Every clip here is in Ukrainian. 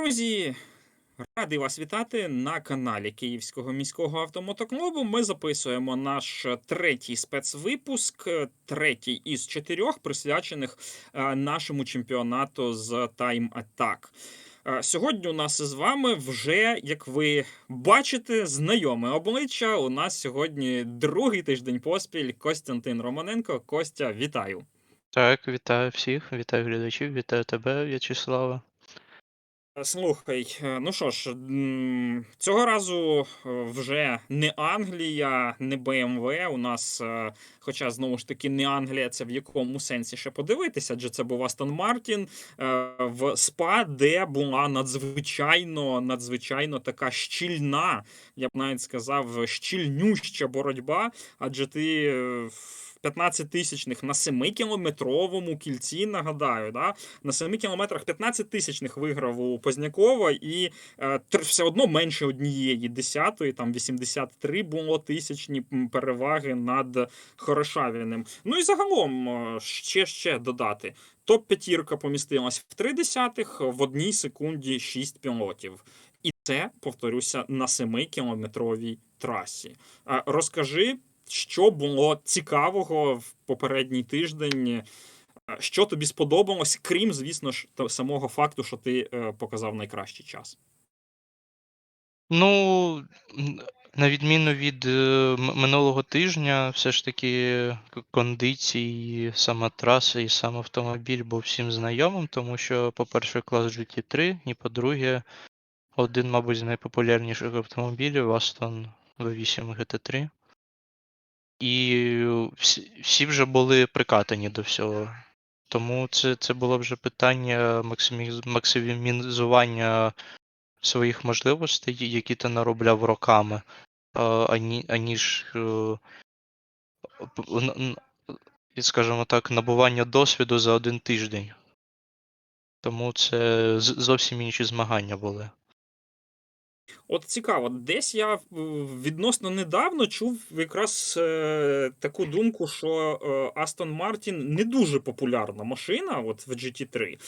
Друзі, радий вас вітати на каналі Київського міського автомотоклубу. Ми записуємо наш третій спецвипуск, третій із чотирьох, присвячених е, нашому чемпіонату з Time Attack. Е, Сьогодні у нас із вами вже, як ви бачите, знайоме обличчя. У нас сьогодні другий тиждень поспіль Костянтин Романенко. Костя, вітаю! Так, вітаю всіх, вітаю глядачів, вітаю тебе, В'ячеслава. Слухай, е, ну що ж, цього разу е, вже не Англія, не БМВ. У нас, е, хоча знову ж таки, не Англія, це в якому сенсі ще подивитися, адже це був Астон Мартін в СПА, де була надзвичайно, надзвичайно така щільна, я б навіть сказав, щільнюща боротьба, адже ти. Е, 15 тисячних на 7-кілометровому кільці, нагадаю, да? на 7 кілометрах 15 тисячних виграв у Познякова і е, все одно менше однієї десятої, там 83 було тисячні переваги над Хорошавіним. Ну і загалом е, ще ще додати. Топ-п'ятірка помістилась в 3 десятих, в одній секунді 6 пілотів. І це, повторюся, на 7-кілометровій трасі. Е, Розкажи, що було цікавого в попередній тиждень. е, Що тобі сподобалось, крім, звісно ж, самого факту, що ти е, показав найкращий час. Ну, на відміну від е, минулого тижня, все ж таки кондиції, сама траса і сам автомобіль був всім знайомим, тому що, по-перше, клас GT3, і по-друге, один, мабуть, з найпопулярніших автомобілів Aston V8 GT3. І всі, вже були прикатані до всього. Тому це, це було вже питання максимізування своїх можливостей, які ти наробляв роками, ані, аніж, е, скажімо так, набування досвіду за один тиждень. Тому це зовсім інші змагання були. От цікаво, десь я е, відносно недавно чув якраз е, таку думку, що е, Aston Martin не дуже популярна машина, от в GT3.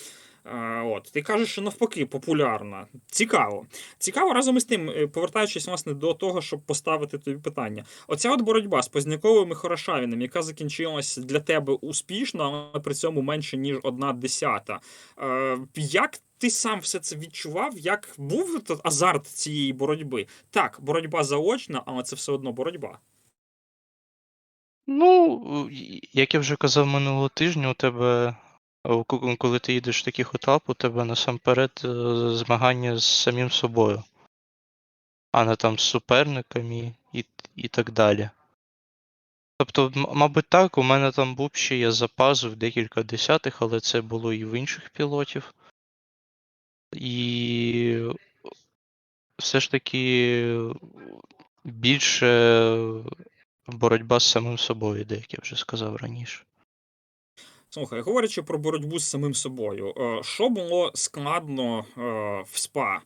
Е, От, ти кажеш, що навпаки популярна. Цікаво. Цікаво разом із тим, повертаючись власне до того, щоб поставити тобі питання. Оця от боротьба з Позняковим і Хорошавіним, яка закінчилась для тебе успішно, але при цьому менше ніж одна десята. Е, Як ти сам все це відчував? Як був азарт цієї боротьби? Так, боротьба заочна, але це все одно боротьба. Ну, як я вже казав минулого тижня, у тебе, коли ти їдеш в таких етап, у тебе насамперед е, змагання з самим собою, а не там з суперниками і, і так далі. Тобто, мабуть, так, у мене там був ще є запас в декілька десятих, але це було і в інших пілотів. І все ж таки більше боротьба з самим собою де як я вже сказав раніше. Слухай, говорячи про боротьбу з самим собою, е, що було складно е, в СПА?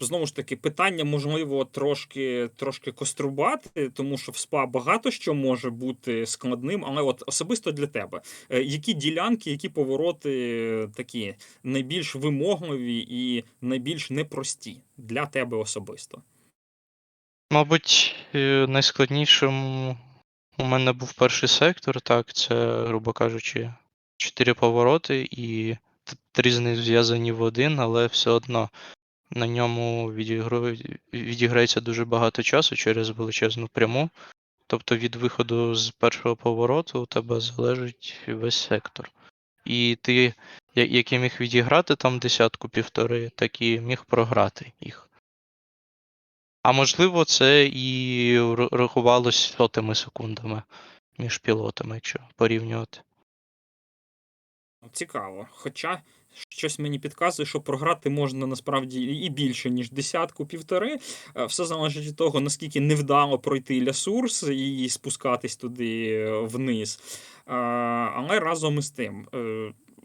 Знову ж таки, питання, можливо, трошки, трошки кострубати, тому що в СПА багато що може бути складним, але от особисто для тебе, е, які ділянки, які повороти е, такі найбільш вимогливі і найбільш непрості для тебе особисто? Мабуть, е, найскладнішим у мене був перший сектор, так, це, грубо кажучи, чотири повороти і три з них зв'язані в один, але все одно на ньому відіграється дуже багато часу через величезну пряму. Тобто від виходу з першого повороту у тебе залежить весь сектор. І ти, як я міг відіграти там десятку півтори, так і міг програти їх. А можливо, це і рахувалось сотими секундами між пілотами, якщо порівнювати. Цікаво. Хоча щось мені підказує, що програти можна насправді і більше, ніж десятку півтори. Е, Все залежить від того, наскільки невдало пройти лясурс і спускатись туди е, вниз. Е, Але разом із тим.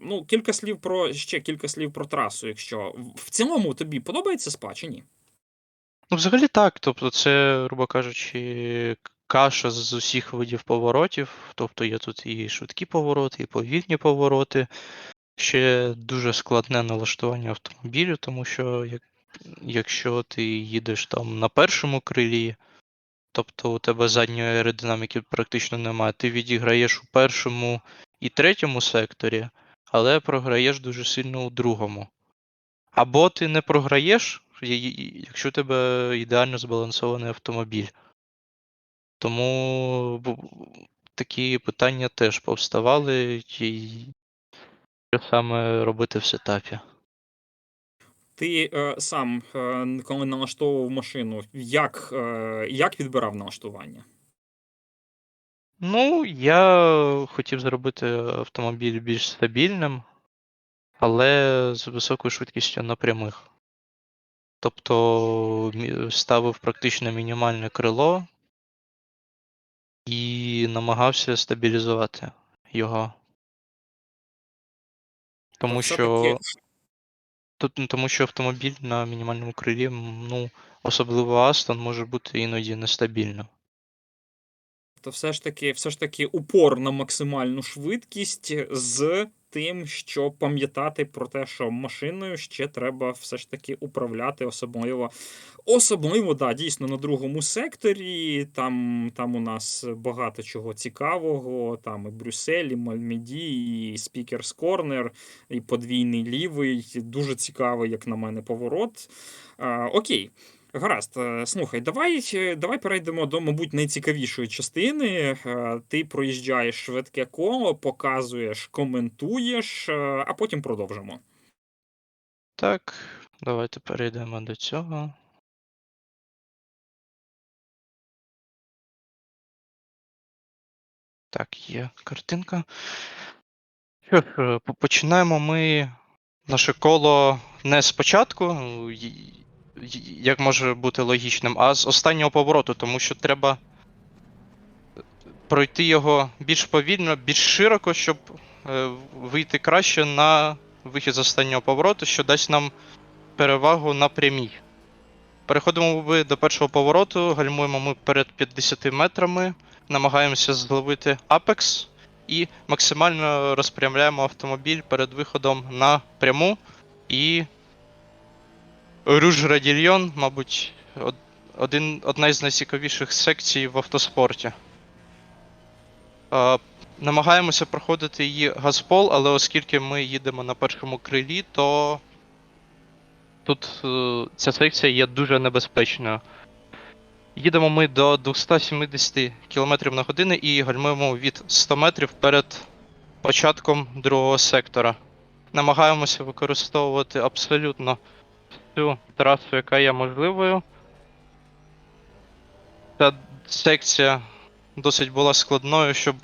Ну, кілька слів про ще кілька слів про трасу, якщо в цілому тобі подобається спа чи ні? Ну, взагалі так. Тобто, це, грубо кажучи, каша з усіх видів поворотів. Тобто є тут і швидкі повороти, і повільні повороти. Ще дуже складне налаштування автомобілю, тому що як, якщо ти їдеш там на першому крилі, тобто у тебе задньої аеродинаміки практично немає, ти відіграєш у першому і третьому секторі, але програєш дуже сильно у другому. Або ти не програєш, якщо у тебе ідеально збалансований автомобіль. Тому такі питання теж повставали, що саме робити в сетапі. Ти е, сам, е, коли налаштовував машину, як, е, як відбирав налаштування? Ну, я хотів зробити автомобіль більш стабільним, але з високою швидкістю на прямих. Тобто ставив практично мінімальне крило і намагався стабілізувати його. Тому що, тут, ну, тому що автомобіль на мінімальному крилі, ну, особливо Астон, може бути іноді нестабільно. То все ж таки, все ж таки упор на максимальну швидкість з тим, щоб пам'ятати про те, що машиною ще треба все ж таки управляти, особливо, особливо, да, дійсно, на другому секторі. Там, там у нас багато чого цікавого. Там і Брюссель, і Мальмеді, і Спікерс Корнер, і подвійний лівий. Дуже цікавий, як на мене, поворот. А, окей. Гаразд, Е, слухай, давай, е, давай перейдемо до, мабуть, найцікавішої частини. Е, Ти проїжджаєш швидке коло, показуєш, коментуєш, а потім продовжимо. Так, давайте перейдемо до цього. Так, є картинка. Починаємо ми наше коло не спочатку, ну, як може бути логічним, а з останнього повороту, тому що треба пройти його більш повільно, більш широко, щоб е, вийти краще на вихід з останнього повороту, що дасть нам перевагу на прямій. Переходимо ми до першого повороту, гальмуємо ми перед 50 метрами, намагаємося зловити апекс і максимально розпрямляємо автомобіль перед виходом на пряму. І Руж Радільйон, мабуть, один, одна із найцікавіших секцій в автоспорті. Е, намагаємося проходити її газпол, але оскільки ми їдемо на першому крилі, то тут е, ця секція є дуже небезпечною. Їдемо ми до 270 км на годину і гальмуємо від 100 метрів перед початком другого сектора. Намагаємося використовувати абсолютно всю трасу, яка є можливою. Ця секція досить була складною, щоб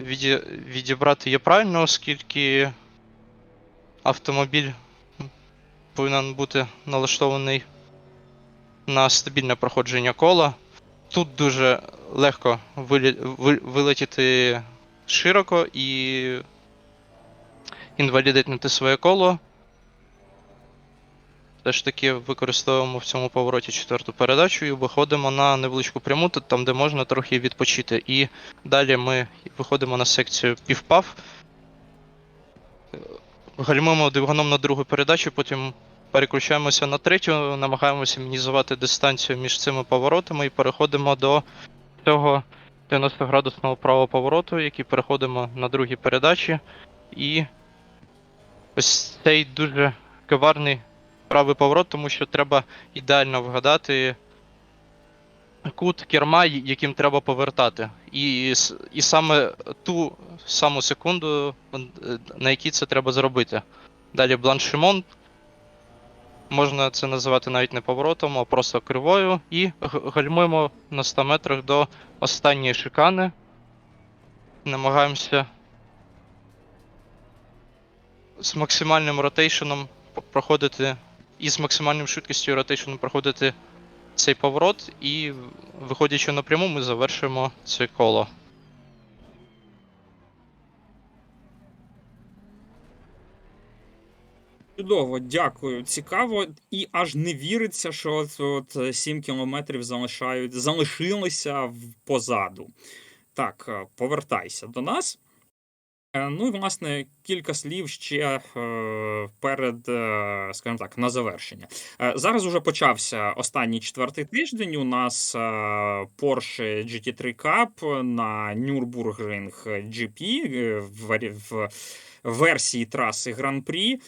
віді... відібрати її правильно, оскільки автомобіль повинен бути налаштований на стабільне проходження кола. Тут дуже легко вилетіти широко і інвалідитнути своє коло. Все ж таки використовуємо в цьому повороті четверту передачу і виходимо на невеличку пряму, там, де можна трохи відпочити. І далі ми виходимо на секцію півпав. Гальмуємо двигуном на другу передачу, потім переключаємося на третю, намагаємося мінімізувати дистанцію між цими поворотами і переходимо до цього 90-градусного правого повороту, який переходимо на другій передачі. І ось цей дуже коварний правий поворот, тому що треба ідеально вгадати кут керма, яким треба повертати. І, і саме ту саму секунду, е, на якій це треба зробити. Далі бланшимон. Можна це називати навіть не поворотом, а просто кривою. І гальмуємо на 100 метрах до останньої шикани. Намагаємося з максимальним ротейшеном проходити і з максимальною швидкістю ротейшену проходити цей поворот, і виходячи напряму, ми завершуємо це коло. Чудово, дякую. Цікаво, і аж не віриться, що от, от 7 кілометрів залишають, залишилися позаду. Так, е, повертайся до нас. Е, Ну і власне кілька слів ще е, перед, е, скажімо так, на завершення. Зараз уже почався останній четвертий тиждень. У нас Porsche GT3 Cup на Nürburgring GP в, версії траси Гран-прі.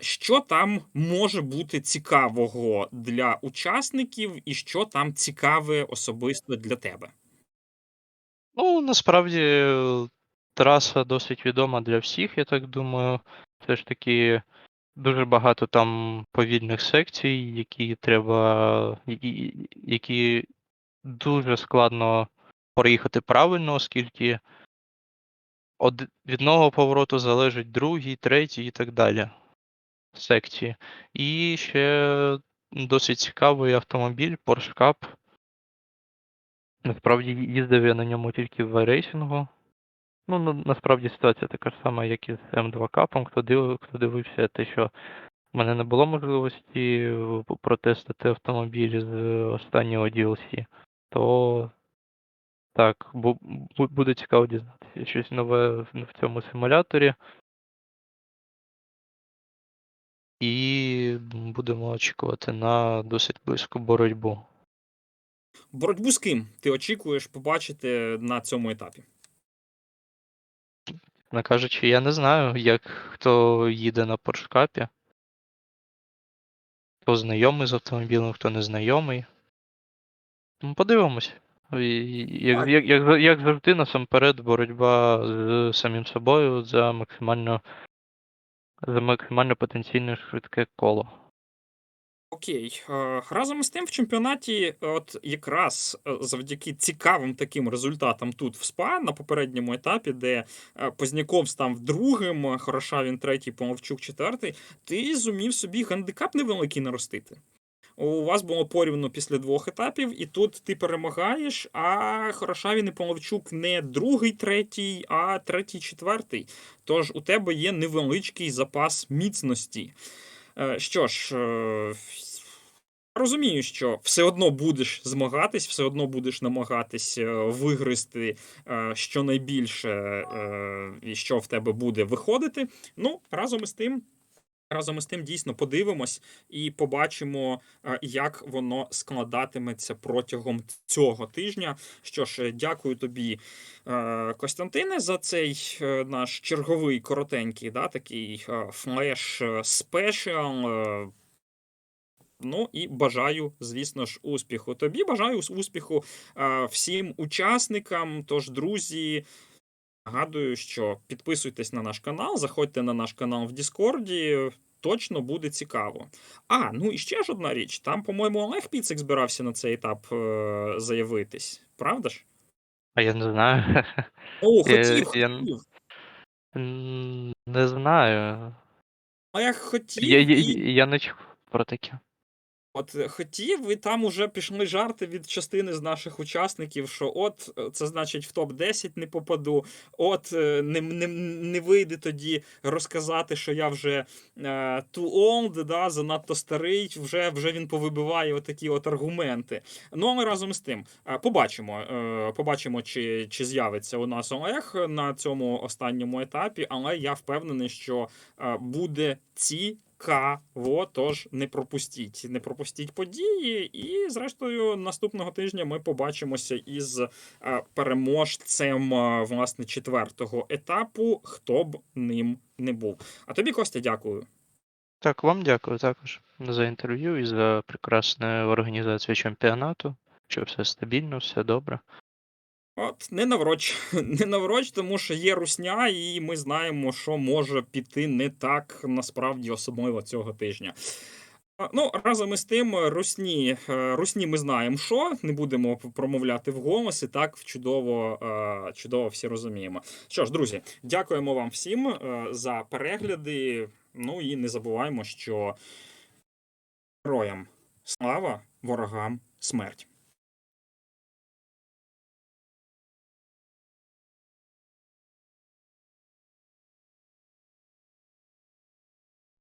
Що там може бути цікавого для учасників, і що там цікаве особисто для тебе? Ну, насправді, траса досить відома для всіх, я так думаю. Все ж таки, дуже багато там повільних секцій, які треба, які, дуже складно проїхати правильно, оскільки від одного повороту залежить другий, третій і так далі секції. І ще досить цікавий автомобіль Porsche Cup. Насправді їздив я на ньому тільки в рейсингу. Ну, насправді ситуація така ж сама, як і з М2 капом. Хто див, хто дивився те, що в мене не було можливості протестити автомобіль з останнього DLC, то так, бу- бу- буде цікаво дізнатися щось нове в цьому симуляторі. І будемо очікувати на досить близьку боротьбу. Боротьбу з ким ти очікуєш побачити на цьому етапі? Не кажучи, я не знаю, як хто їде на поршкапі. Хто знайомий з автомобілем, хто не знайомий. Ну, подивимось. Як, як, як, як завжди, насамперед, боротьба з самим собою за максимально за максимально потенційне швидке коло. Окей, Е, разом із тим в чемпіонаті, от якраз е, завдяки цікавим таким результатам тут в СПА на попередньому етапі, де е, Позняков став другим, е, Хорошавін третій, Помовчук четвертий, ти зумів собі гандикап невеликий наростити. У вас було порівну після двох етапів, і тут ти перемагаєш, а Хорошавін і Помовчук не другий, третій, а третій, четвертий. Тож у тебе є невеличкий запас міцності. Е, Що ж, е, розумію, що все одно будеш змагатись, все одно будеш намагатись е, вигризти що щонайбільше, і що в тебе буде виходити. Ну, разом із тим. Разом із тим дійсно подивимось і побачимо, е, як воно складатиметься протягом цього тижня. Що ж, дякую тобі, е, Костянтине, за цей е, наш черговий коротенький, да, такий флеш спешіал. Ну і бажаю, звісно ж, успіху. Тобі бажаю ус- успіху всім учасникам. Тож, друзі, нагадую, що підписуйтесь на наш канал, заходьте на наш канал в Діскорді. Точно буде цікаво. А, ну і ще ж одна річ. Там, по-моєму, Олег Піцик збирався на цей етап е, заявитись. Правда ж? А я не знаю. О, хотів, я- хотів. М, Не знаю. Олег хотів. Я, я, я не чув про таке. От е, хотів, і там уже пішли жарти від частини з наших учасників, що от е, це значить в топ-10 не попаду, от е, не, не, не вийде тоді розказати, що я вже too old, да, занадто старий, вже, вже він повибиває отакі от аргументи. Ну, але разом з тим, побачимо, побачимо, чи, чи з'явиться у нас Олег на цьому останньому етапі, але я впевнений, що буде цікаво, тож не пропустіть. Не пропустіть події. І, зрештою, наступного тижня ми побачимося із е, переможцем е, власне четвертого етапу, хто б ним не був. А тобі, Костя, дякую. Так, вам дякую також за інтерв'ю і за прекрасну організацію чемпіонату. Що все стабільно, все добре. От не навроч, не навроч, тому що є русня, і ми знаємо, що може піти не так насправді, особливо цього тижня. Ну, разом із тим, русні, е, русні ми знаємо, що не будемо промовляти вголос, і так чудово, е, чудово всі розуміємо. Що ж, друзі, дякуємо вам всім е, за перегляди. Ну і не забуваємо, що героям слава, ворогам смерть.